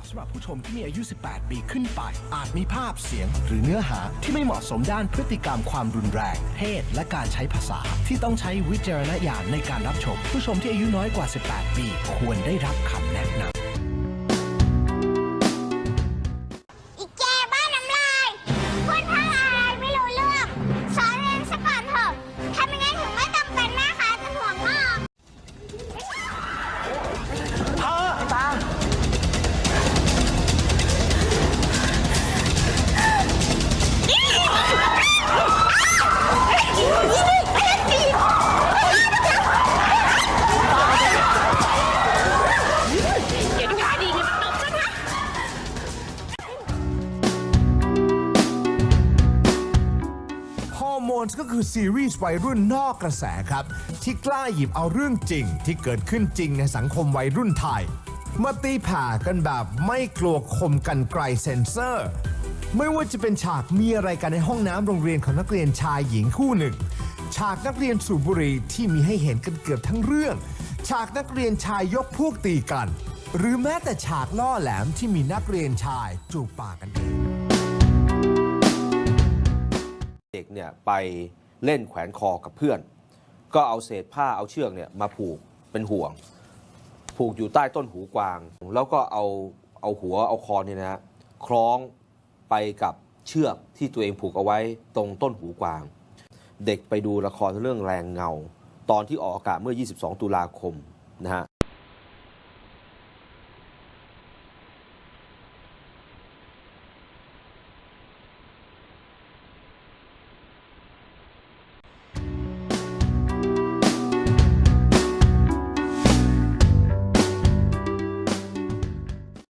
ะสำหรับผู้ชมที่มีอายุ 18 ปีขึ้นไป อาจมีภาพเสียง หรือเนื้อหาที่ไม่เหมาะสมด้านพฤติกรรมความรุนแรง เพศ และการใช้ภาษา ที่ต้องใช้วิจารณญาณในการรับชม ผู้ชมที่อายุน้อยกว่า 18 ปี ควรได้รับคำแนะนำอีแกบ้านน้ำลายพูดพังอะไรไม่รู้เรื่อง สอนเรียนซะก่อนเถอะทำยังไงถึงไม่ต้องเป็นแม่ค้าจนหัวงอก ร์โมนก็คือซีรีส์วัยรุ่นนอกกระแสครับ ที่กล้าหยิบเอาเรื่องจริง ที่เกิดขึ้นจริงในสังคมวัยรุ่นไทย มาตีผ่ากันแบบไม่กลัวคมกันไกลเซนเซอร์ ไม่ว่าจะเป็นฉากมีอะไรกันในห้องน้ำโรงเรียนของนักเรียนชายหญิงคู่หนึ่ง ฉากนักเรียนสูบบุหรี่ที่มีให้เห็นกันเกือบทั้งเรื่อง ฉากนักเรียนชายยกพวกตีกัน หรือแม้แต่ฉากล่อแหลมที่มีนักเรียนชายจูบปากกันเอง เนี่ยไปเล่นแขวนคอกับเพื่อน ก็เอาเศษผ้าเอาเชือกเนี่ยมาผูกเป็นห่วง ผูกอยู่ใต้ต้นหูกวาง แล้วก็เอาเอาหัวเอาคอเนี่ยนะฮะคล้องไปกับเชือกที่ตัวเองผูกเอาไว้ตรงต้นหูกวาง เด็กไปดูละครเรื่องแรงเงา ตอนที่ออกอากาศเมื่อ 22 ตุลาคมนะฮะ